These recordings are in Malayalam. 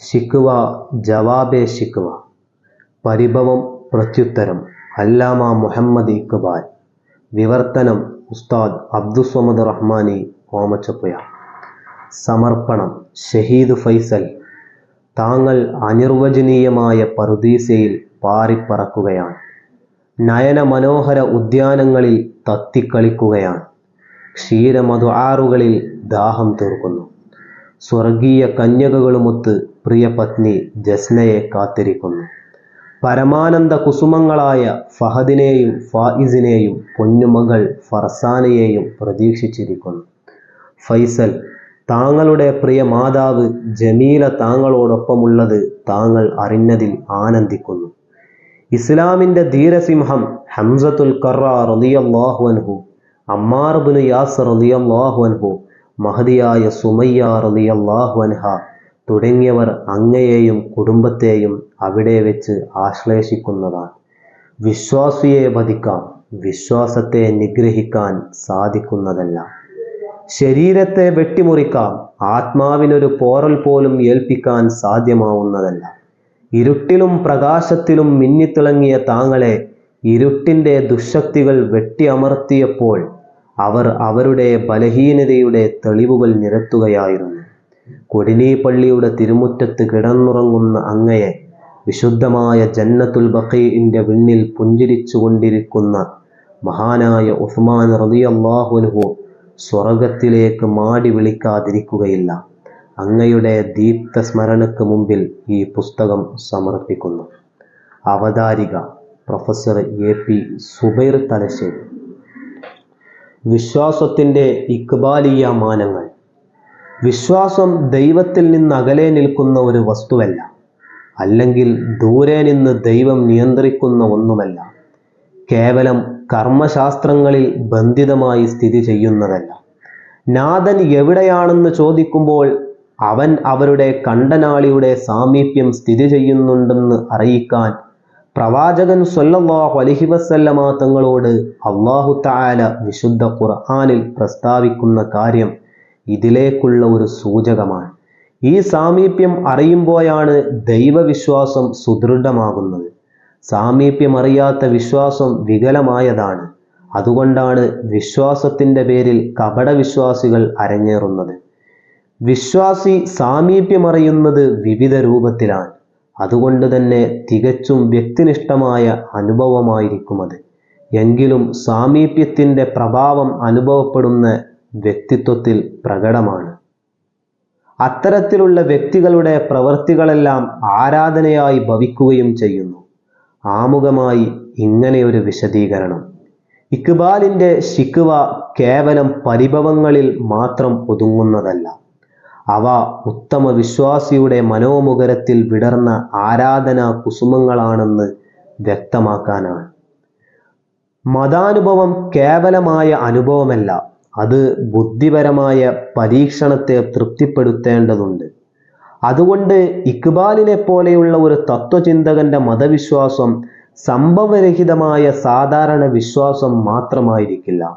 ശിക്കുവ ജവാബെ ശിക്കുവ പരിഭവം പ്രത്യുത്തരം. അല്ലാമ മുഹമ്മദ് ഇക്ബാൽ വിവർത്തനം ഉസ്താദ് അബ്ദുസ്വമദ് റഹ്മാനി ഓമച്ചപ്പുയ സമർപ്പണം ഷഹീദ് ഫൈസൽ. താങ്കൾ അനിർവചനീയമായ പറുദീസയിൽ പാറിപ്പറക്കുകയാണ്. നയന മനോഹര ഉദ്യാനങ്ങളിൽ തത്തിക്കളിക്കുകയാണ്. ക്ഷീരമധു ആറുകളിൽ ദാഹം തീർക്കുന്നു. സ്വർഗീയ കന്യകകളുമൊത്ത് പ്രിയ പത്നി ജസ്നയെ കാത്തിരിക്കുന്നു. പരമാനന്ദ കുസുമങ്ങളായ ഫഹദിനെയും ഫായിസിനെയും പൊന്നുമകൾ ഫർസാനയെയും പ്രതീക്ഷിച്ചിരിക്കുന്നു. ഫൈസൽ താങ്കളുടെ പ്രിയ മാതാവ് ജമീല താങ്കളോടൊപ്പമുള്ളത് താങ്കൾ അറിഞ്ഞതിൽ ആനന്ദിക്കുന്നു. ഇസ്ലാമിന്റെ ധീരസിംഹം ഹംസത്തുൽ കറ റളിയല്ലാഹു അൻഹു അമ്മാർ ബിൻ യാസർ റളിയല്ലാഹു അൻഹു മഹദിയായ സുമയ്യ റളിയല്ലാഹു അൻഹ തുടങ്ങിയവർ അങ്ങയെയും കുടുംബത്തെയും അവിടെ വെച്ച് ആശ്ലേഷിക്കുന്നതാണ്. വിശ്വാസിയെ വധിക്കാം വിശ്വാസത്തെ നിഗ്രഹിക്കാൻ സാധിക്കുന്നതല്ല. ശരീരത്തെ വെട്ടിമുറിക്കാം ആത്മാവിനൊരു പോറൽ പോലും ഏൽപ്പിക്കാൻ സാധ്യമാവുന്നതല്ല. ഇരുട്ടിലും പ്രകാശത്തിലും മിന്നിത്തിളങ്ങിയ താങ്കളെ ഇരുട്ടിന്റെ ദുശക്തികൾ വെട്ടിയമർത്തിയപ്പോൾ അവർ അവരുടെ ബലഹീനതയുടെ തെളിവുകൾ നിരത്തുകയായിരുന്നു. കൊടിനി പള്ളിയുടെ തിരുമുറ്റത്ത് കിടന്നുറങ്ങുന്ന അങ്ങയെ വിശുദ്ധമായ ജന്നത്തുൽ ബഖീഇന്റെ വിണ്ണിൽ പുഞ്ചിരിച്ചുകൊണ്ടിരിക്കുന്ന മഹാനായ ഉസ്മാൻ റളിയല്ലാഹുൻഹു സ്വർഗത്തിലേക്ക് മാടി വിളിക്കാതിരിക്കുകയില്ല. അങ്ങയുടെ ദീപ്ത സ്മരണയ്ക്ക് മുമ്പിൽ ഈ പുസ്തകം സമർപ്പിക്കുന്നു. അവതാരിക professor A P Zubair Thalassery. വിശ്വാസത്തിന്റെ ഇക്ബാലിയ മാനങ്ങൾ. വിശ്വാസം ദൈവത്തിൽ നിന്ന് അകലെ നിൽക്കുന്ന ഒരു വസ്തുവല്ല. അല്ലെങ്കിൽ ദൂരെ നിന്ന് ദൈവം നിയന്ത്രിക്കുന്ന ഒന്നുമല്ല. കേവലം കർമ്മശാസ്ത്രങ്ങളിൽ ബന്ധിതമായി സ്ഥിതി ചെയ്യുന്നതല്ല. നാഥൻ എവിടെയാണെന്ന് ചോദിക്കുമ്പോൾ അവൻ അവരുടെ കണ്ടനാളിയുടെ സാമീപ്യം സ്ഥിതി ചെയ്യുന്നുണ്ടെന്ന് അറിയിക്കാൻ പ്രവാചകൻ സല്ലല്ലാഹു അലഹി വസല്ലമ തങ്ങളോട് അള്ളാഹു താല വിശുദ്ധ ഖുർആനിൽ പ്രസ്താവിക്കുന്ന കാര്യം ഇതിലേക്കുള്ള ഒരു സൂചകമാണ്. ഈ സാമീപ്യം അറിയുമ്പോഴാണ് ദൈവവിശ്വാസം സുദൃഢമാകുന്നത്. സാമീപ്യം അറിയാത്ത വിശ്വാസം വികലമായതാണ്. അതുകൊണ്ടാണ് വിശ്വാസത്തിന്റെ പേരിൽ കപടവിശ്വാസികൾ അരങ്ങേറുന്നത്. വിശ്വാസി സാമീപ്യമറിയുന്നത് വിവിധ രൂപത്തിലാണ്. അതുകൊണ്ട് തന്നെ തികച്ചും വ്യക്തിനിഷ്ഠമായ അനുഭവമായിരിക്കും അത്. എങ്കിലും സാമീപ്യത്തിന്റെ പ്രഭാവം അനുഭവപ്പെടുന്ന വ്യക്തിത്വത്തിൽ പ്രകടമാണ്. അത്തരത്തിലുള്ള വ്യക്തികളുടെ പ്രവൃത്തികളെല്ലാം ആരാധനയായി ഭവിക്കുകയും ചെയ്യുന്നു. ആമുഖമായി ഇങ്ങനെയൊരു വിശദീകരണം. ഇക്ബാലിന്റെ ശിക്കുവ കേവലം പരിഭവങ്ങളിൽ മാത്രം ഒതുങ്ങുന്നതല്ല. അവ ഉത്തമ വിശ്വാസിയുടെ മനോമുഖരത്തിൽ വിടർന്ന ആരാധനാ കുസുമങ്ങളാണെന്ന് വ്യക്തമാക്കാനാണ്. മതാനുഭവം കേവലമായ അനുഭവമല്ല അത് ബുദ്ധിപരമായ പരീക്ഷണത്തെ തൃപ്തിപ്പെടുത്തേണ്ടതുണ്ട്. അതുകൊണ്ട് ഇക്ബാലിനെ പോലെയുള്ള ഒരു തത്വചിന്തകന്റെ മതവിശ്വാസം സംഭവരഹിതമായ സാധാരണ വിശ്വാസം മാത്രമായിരിക്കില്ല.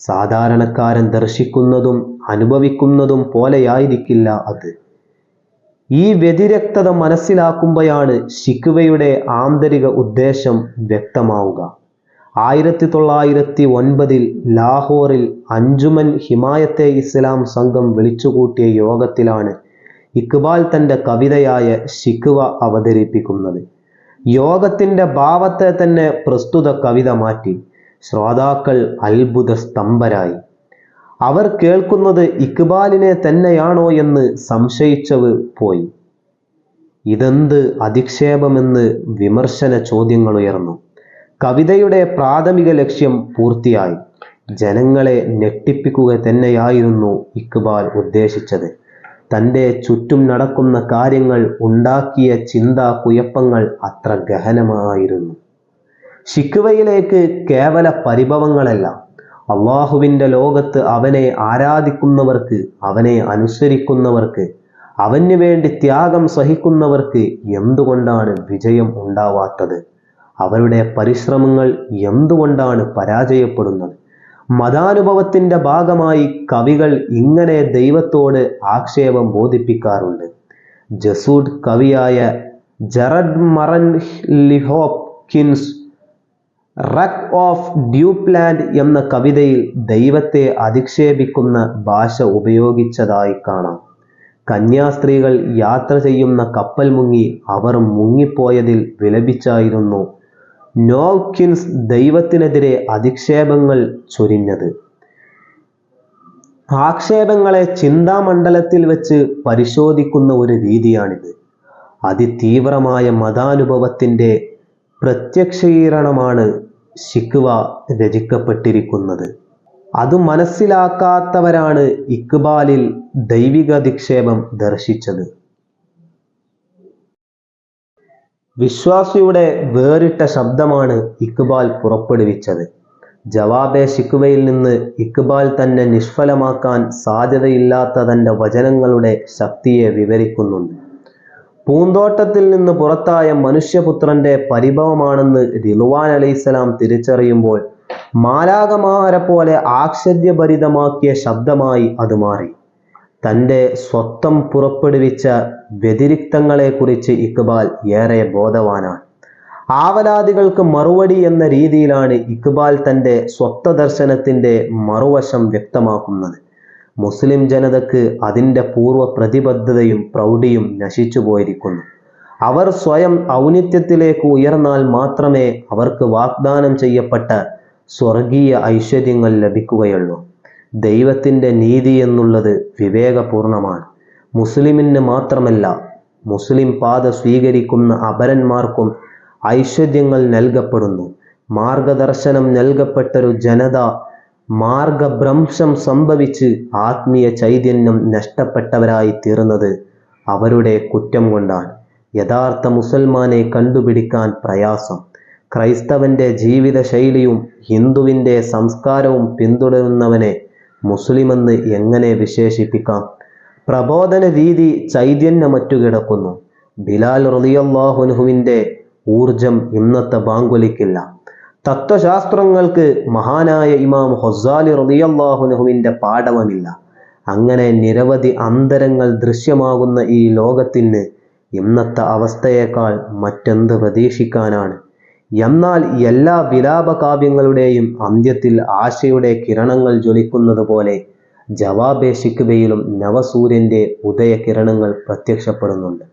സാധാരണക്കാരൻ ദർശിക്കുന്നതും അനുഭവിക്കുന്നതും പോലെയായിരിക്കില്ല അത്. ഈ വ്യതിരക്തത മനസ്സിലാക്കുമ്പോഴാണ് ശിക്കുവയുടെ ആന്തരിക ഉദ്ദേശം വ്യക്തമാവുക. ആയിരത്തി തൊള്ളായിരത്തി ഒൻപതിൽ ലാഹോറിൽ അഞ്ചുമൻ ഹിമായത്തെ ഇസ്ലാം സംഘം വിളിച്ചുകൂട്ടിയ യോഗത്തിലാണ് ഇക്ബാൽ തന്റെ കവിതയായ ശിക്കുവ അവതരിപ്പിക്കുന്നത്. യോഗത്തിന്റെ ഭാവത്തെ തന്നെ പ്രസ്തുത കവിത മാറ്റി. ശ്രോതാക്കൾ അത്ഭുത സ്തംഭരായി. അവർ കേൾക്കുന്നത് ഇക്ബാലിനെ തന്നെയാണോ എന്ന് സംശയിച്ചവ് പോയി. ഇതെന്ത് അധിക്ഷേപമെന്ന് വിമർശന ചോദ്യങ്ങൾ ഉയർന്നു കവിതയുടെ പ്രാഥമിക ലക്ഷ്യം പൂർത്തിയായി. ജനങ്ങളെ ഞെട്ടിപ്പിക്കുക തന്നെയായിരുന്നു ഇക്ബാൽ ഉദ്ദേശിച്ചത്. തന്റെ ചുറ്റും നടക്കുന്ന കാര്യങ്ങൾ ഉണ്ടാക്കിയ ചിന്താ കുഴപ്പങ്ങൾ അത്ര ഗഹനമായിരുന്നു. ശിക്കുവയിലേക്ക് കേവല പരിഭവങ്ങളല്ല. അള്ളാഹുവിന്റെ ലോകത്ത് അവനെ ആരാധിക്കുന്നവർക്ക് അവനെ അനുസരിക്കുന്നവർക്ക് അവന് വേണ്ടി ത്യാഗം സഹിക്കുന്നവർക്ക് എന്തുകൊണ്ടാണ് വിജയം ഉണ്ടാവാത്തത്? അവരുടെ പരിശ്രമങ്ങൾ എന്തുകൊണ്ടാണ് പരാജയപ്പെടുന്നത്? മതാനുഭവത്തിന്റെ ഭാഗമായി കവികൾ ഇങ്ങനെ ദൈവത്തോട് ആക്ഷേപം ബോധിപ്പിക്കാറുണ്ട്. ജസൂഡ് കവിയായ ജറഡ് മറൻ ലിഹോപ്കിൻസ് റക്ക് ഓഫ് ഡ്യൂപ്ലാൻഡ് എന്ന കവിതയിൽ ദൈവത്തെ അധിക്ഷേപിക്കുന്ന ഭാഷ ഉപയോഗിച്ചതായി കാണാം. കന്യാസ്ത്രീകൾ യാത്ര ചെയ്യുന്ന കപ്പൽ മുങ്ങി അവർ മുങ്ങിപ്പോയതിൽ വിലപിച്ചായിരുന്നു നോക്കിൻസ് ദൈവത്തിനെതിരെ അധിക്ഷേപങ്ങൾ ചൊരിഞ്ഞത്. ആക്ഷേപങ്ങളെ ചിന്താമണ്ഡലത്തിൽ വെച്ച് പരിശോധിക്കുന്ന ഒരു രീതിയാണിത്. അതിതീവ്രമായ മതാനുഭവത്തിന്റെ പ്രത്യക്ഷീകരണമാണ് ശിക്വ രചിക്കപ്പെട്ടിരിക്കുന്നത്. അത് മനസ്സിലാക്കാത്തവരാണ് ഇക്ബാലിൽ ദൈവിക അധിക്ഷേപം ദർശിച്ചത്. വിശ്വാസിയുടെ വേറിട്ട ശബ്ദമാണ് ഇക്ബാൽ പുറപ്പെടുവിച്ചത്. ജവാബെ ശിക്കുവയിൽ നിന്ന് ഇക്ബാൽ തന്നെ നിഷ്ഫലമാക്കാൻ സാധ്യതയില്ലാത്ത തന്റെ വചനങ്ങളുടെ ശക്തിയെ വിവരിക്കുന്നുണ്ട്. പൂന്തോട്ടത്തിൽ നിന്ന് പുറത്തായ മനുഷ്യപുത്രന്റെ പരിഭവമാണെന്ന് റിലുവാൻ അലൈഹിസ്സലാം തിരിച്ചറിയുമ്പോൾ മാലാകമാരെ പോലെ ആശ്ചര്യഭരിതമാക്കിയ ശബ്ദമായി അത് മാറി. തന്റെ സ്വത്വം പുറപ്പെടുവിച്ച വ്യതിരിക്തങ്ങളെക്കുറിച്ച് ഇക്ബാൽ ഏറെ ബോധവാനാണ്. ആവലാദികൾക്ക് മറുപടി എന്ന രീതിയിലാണ് ഇക്ബാൽ തന്റെ സ്വത്വദർശനത്തിന്റെ മറുവശം വ്യക്തമാക്കുന്നത്. മുസ്ലിം ജനതക്ക് അതിന്റെ പൂർവ പ്രതിബദ്ധതയും പ്രൗഢിയും നശിച്ചു പോയിരിക്കുന്നു. അവർ സ്വയം ഔന്നിത്യത്തിലേക്ക് ഉയർന്നാൽ മാത്രമേ അവർക്ക് വാഗ്ദാനം ചെയ്യപ്പെട്ട സ്വർഗീയ ഐശ്വര്യങ്ങൾ ലഭിക്കുകയുള്ളൂ. ദൈവത്തിന്റെ നീതി എന്നുള്ളത് വിവേകപൂർണമാണ്. മുസ്ലിമിന് മാത്രമല്ല മുസ്ലിം പാത സ്വീകരിക്കുന്ന അപരന്മാർക്കും ഐശ്വര്യങ്ങൾ നൽകപ്പെടുന്നു. മാർഗദർശനം നൽകപ്പെട്ടൊരു ജനത മാർഗഭ്രംശം സംഭവിച്ച് ആത്മീയ ചൈതന്യം നഷ്ടപ്പെട്ടവരായി തീർന്നത് അവരുടെ കുറ്റം കൊണ്ടാണ്. യഥാർത്ഥ മുസൽമാനെ കണ്ടുപിടിക്കാൻ പ്രയാസം. ക്രൈസ്തവന്റെ ജീവിത ശൈലിയും ഹിന്ദുവിന്റെ സംസ്കാരവും പിന്തുടരുന്നവനെ മുസ്ലിമെന്ന് എങ്ങനെ വിശേഷിപ്പിക്കാം? പ്രബോധന രീതി ചൈതന്യമറ്റു കിടക്കുന്നു ബിലാൽ റളിയല്ലാഹുനുഹുവിന്റെ ഊർജം ഇന്നത്തെ ബാങ്കുലിക്കില്ല. തത്വശാസ്ത്രങ്ങൾക്ക് മഹാനായ ഇമാം ഹൊസാലി റളിയല്ലാഹുനുഹുവിന്റെ പാഠവമില്ല. അങ്ങനെ നിരവധി അന്തരങ്ങൾ ദൃശ്യമാകുന്ന ഈ ലോകത്തിന് ഇന്നത്തെ അവസ്ഥയേക്കാൾ മറ്റെന്ത് പ്രതീക്ഷിക്കാനാണ്? എന്നാൽ എല്ലാ വിലാപ കാവ്യങ്ങളുടെയും അന്ത്യത്തിൽ ആശയുടെ കിരണങ്ങൾ ജ്വലിക്കുന്നത് പോലെ നവസൂര്യന്റെ ഉദയകിരണങ്ങൾ പ്രത്യക്ഷപ്പെടുന്നുണ്ട്.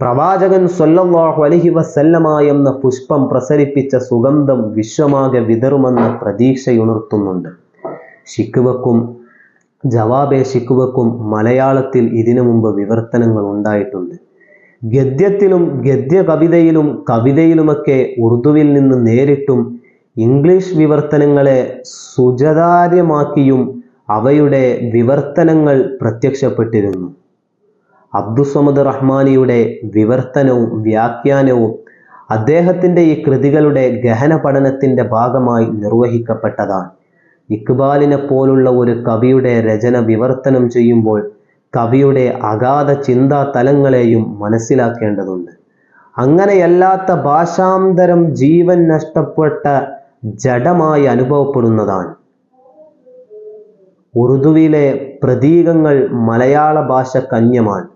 പ്രവാചകൻ സല്ലല്ലാഹു അലൈഹി വസല്ലമ പുഷ്പം പ്രസരിപ്പിച്ച സുഗന്ധം വിശ്വമാകെ വിതറുമെന്ന പ്രതീക്ഷയുണർത്തുന്നുണ്ട്. ശിക്കുവക്കും ജവാബെ ശിക്കുവക്കും മലയാളത്തിൽ ഇതിനു മുമ്പ് വിവർത്തനങ്ങൾ ഉണ്ടായിട്ടുണ്ട്. ഗദ്യത്തിലും ഗദ്യ കവിതയിലും കവിതയിലുമൊക്കെ ഉറുദുവിൽ നിന്ന് നേരിട്ടും ഇംഗ്ലീഷ് വിവർത്തനങ്ങളെ സുജതാര്യമാക്കിയും അവയുടെ വിവർത്തനങ്ങൾ പ്രത്യക്ഷപ്പെട്ടിരുന്നു. അബ്ദുസമദ് റഹ്മാനിയുടെ വിവർത്തനവും വ്യാഖ്യാനവും അദ്ദേഹത്തിന്റെ ഈ കൃതികളുടെ ഗഹന പഠനത്തിന്റെ ഭാഗമായി നിർവഹിക്കപ്പെട്ടതാണ്. ഇക്ബാലിനെ പോലുള്ള ഒരു കവിയുടെ രചന വിവർത്തനം ചെയ്യുമ്പോൾ കവിയുടെ അഗാധ ചിന്താ തലങ്ങളെയും മനസ്സിലാക്കേണ്ടതുണ്ട്. അങ്ങനെയല്ലാത്ത ഭാഷാന്തരം ജീവൻ നഷ്ടപ്പെട്ട ജഡമായി അനുഭവപ്പെടുന്നതാണ്. ഉറുദുവിലെ പ്രതീകങ്ങൾ മലയാള ഭാഷ കന്യമാണ്.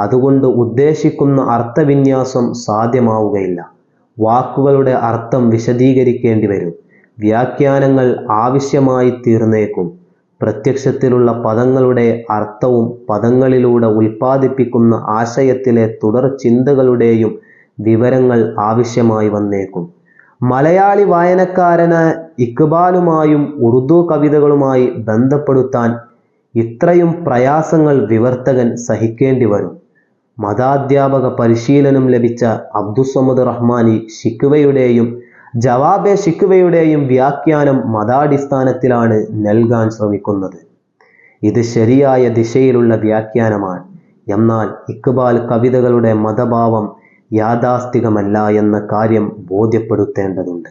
അതുകൊണ്ട് ഉദ്ദേശിക്കുന്ന അർത്ഥവിന്യാസം സാധ്യമാവുകയില്ല. വാക്കുകളുടെ അർത്ഥം വിശദീകരിക്കേണ്ടി വരും. വ്യാഖ്യാനങ്ങൾ ആവശ്യമായി തീർന്നേക്കും. പ്രത്യക്ഷത്തിലുള്ള പദങ്ങളുടെ അർത്ഥവും പദങ്ങളിലൂടെ ഉൽപ്പാദിപ്പിക്കുന്ന ആശയത്തിലെ തുടർ ചിന്തകളുടെയും വിവരങ്ങൾ ആവശ്യമായി വന്നേക്കും. മലയാളി വായനക്കാരന് ഇക്ബാലുമായും ഉറുദു കവിതകളുമായി ബന്ധപ്പെടുത്താൻ ഇത്രയും പ്രയാസങ്ങൾ വിവർത്തകൻ സഹിക്കേണ്ടി വരും. മതാധ്യാപക പരിശീലനം ലഭിച്ച അബ്ദുസമദ് റഹ്മാനി ഷിക്കുവയുടെയും ജവാബെ ശിക്കുവയുടെയും വ്യാഖ്യാനം മതാടിസ്ഥാനത്തിലാണ് നൽകാൻ ശ്രമിക്കുന്നത്. ഇത് ശരിയായ ദിശയിലുള്ള വ്യാഖ്യാനമാണ്. എന്നാൽ ഇക്ബാൽ കവിതകളുടെ മതഭാവം യാഥാസ്ഥികമല്ല എന്ന കാര്യം ബോധ്യപ്പെടുത്തേണ്ടതുണ്ട്.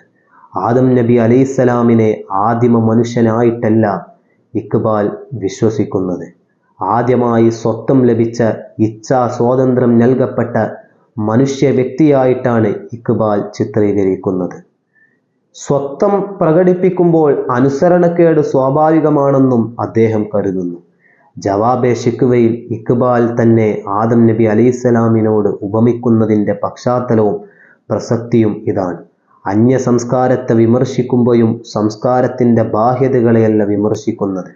ആദം നബി അലൈസലാമിനെ ആദിമ മനുഷ്യനായിട്ടല്ല ഇക്ബാൽ വിശ്വസിക്കുന്നത്. ആദ്യമായി സ്വത്വം ലഭിച്ച ഇച്ഛാ സ്വാതന്ത്ര്യം നൽകപ്പെട്ട മനുഷ്യ വ്യക്തിയായിട്ടാണ് ഇക്ബാൽ ചിത്രീകരിക്കുന്നത്. സ്വത്വം പ്രകടിപ്പിക്കുമ്പോൾ അനുസരണക്കേട് സ്വാഭാവികമാണെന്നും അദ്ദേഹം കരുതുന്നു. ജവാബെ ഷിക്കുവയിൽ ഇക്ബാൽ തന്നെ ആദം നബി അലൈഹിസ്സലാമിനോട് ഉപമിക്കുന്നതിന്റെ പശ്ചാത്തലവും പ്രസക്തിയും ഇതാണ്. അന്യ സംസ്കാരത്തെ വിമർശിക്കുമ്പോഴും സംസ്കാരത്തിന്റെ ബാഹ്യതകളെയല്ല വിമർശിക്കുന്നത്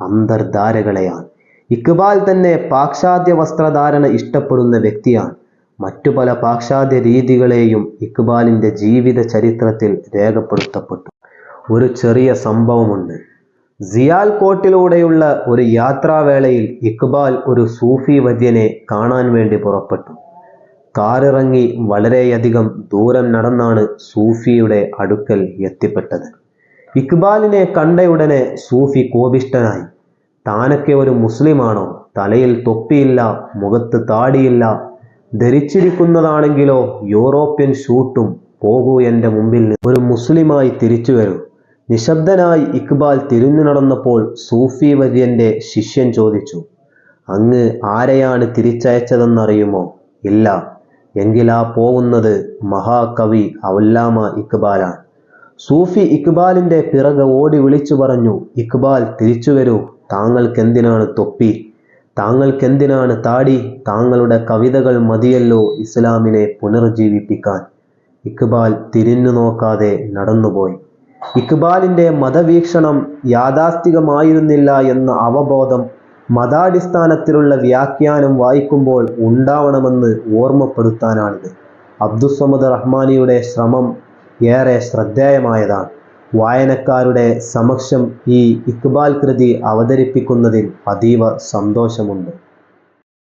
അന്തർധാരകളെയാണ്. ഇക്ബാൽ തന്നെ പാശ്ചാത്യ വസ്ത്രധാരണ ഇഷ്ടപ്പെടുന്ന വ്യക്തിയാണ്. മറ്റു പല പാശ്ചാത്യ രീതികളെയും ഇക്ബാലിന്റെ ജീവിത ചരിത്രത്തിൽ രേഖപ്പെടുത്തപ്പെട്ടു. ഒരു ചെറിയ സംഭവമുണ്ട്. സിയാൽ കോട്ടിലൂടെയുള്ള ഒരു യാത്രാവേളയിൽ ഇക്ബാൽ ഒരു സൂഫി വര്യനെ കാണാൻ വേണ്ടി പുറപ്പെട്ടു. കാറിറങ്ങി വളരെയധികം ദൂരം നടന്നാണ് സൂഫിയുടെ അടുക്കൽ എത്തിപ്പെട്ടത്. ഇക്ബാലിനെ കണ്ടയുടനെ സൂഫി കോപിഷ്ടനായി താനൊക്കെ ഒരു മുസ്ലിമാണോ? തലയിൽ തൊപ്പിയില്ല മുഖത്ത് താടിയില്ല ധരിച്ചിരിക്കുന്നതാണെങ്കിലോ യൂറോപ്യൻ ഷൂട്ടും പോകൂ എന്റെ മുമ്പിൽ ഒരു മുസ്ലിമായി തിരിച്ചു വരൂ. നിശബ്ദനായി ഇക്ബാൽ തിരിഞ്ഞു നടന്നപ്പോൾ സൂഫി വര്യന്റെ ശിഷ്യൻ ചോദിച്ചു അങ്ങ് ആരെയാണ് തിരിച്ചയച്ചതെന്നറിയുമോ? ഇല്ല. എങ്കിലാ പോകുന്നത് മഹാകവി അവല്ലാമ ഇക്ബാലാണ്. സൂഫി ഇക്ബാലിന്റെ പിറകെ ഓടി വിളിച്ചു പറഞ്ഞു ഇക്ബാൽ തിരിച്ചു വരൂ. താങ്കൾക്കെന്തിനാണ് തൊപ്പി? താങ്കൾക്കെന്തിനാണ് താടി? താങ്കളുടെ കവിതകൾ മതിയല്ലോ ഇസ്ലാമിനെ പുനർജീവിപ്പിക്കാൻ. ഇക്ബാൽ തിരിഞ്ഞു നോക്കാതെ നടന്നുപോയി. ഇക്ബാലിന്റെ മതവീക്ഷണം യാഥാസ്ഥികമായിരുന്നില്ല എന്ന അവബോധം മതാടിസ്ഥാനത്തിലുള്ള വ്യാഖ്യാനം വായിക്കുമ്പോൾ ഉണ്ടാവണമെന്ന് ഓർമ്മപ്പെടുത്താനാണിത്. അബ്ദുസമദ് റഹ്മാനിയുടെ ശ്രമം ഏറെ ശ്രദ്ധേയമായതാണ്. വായനക്കാരുടെ സമക്ഷം ഈ ഇക്ബാൽ കൃതി അവതരിപ്പിക്കുന്നതിൽ അതീവ സന്തോഷമുണ്ട്.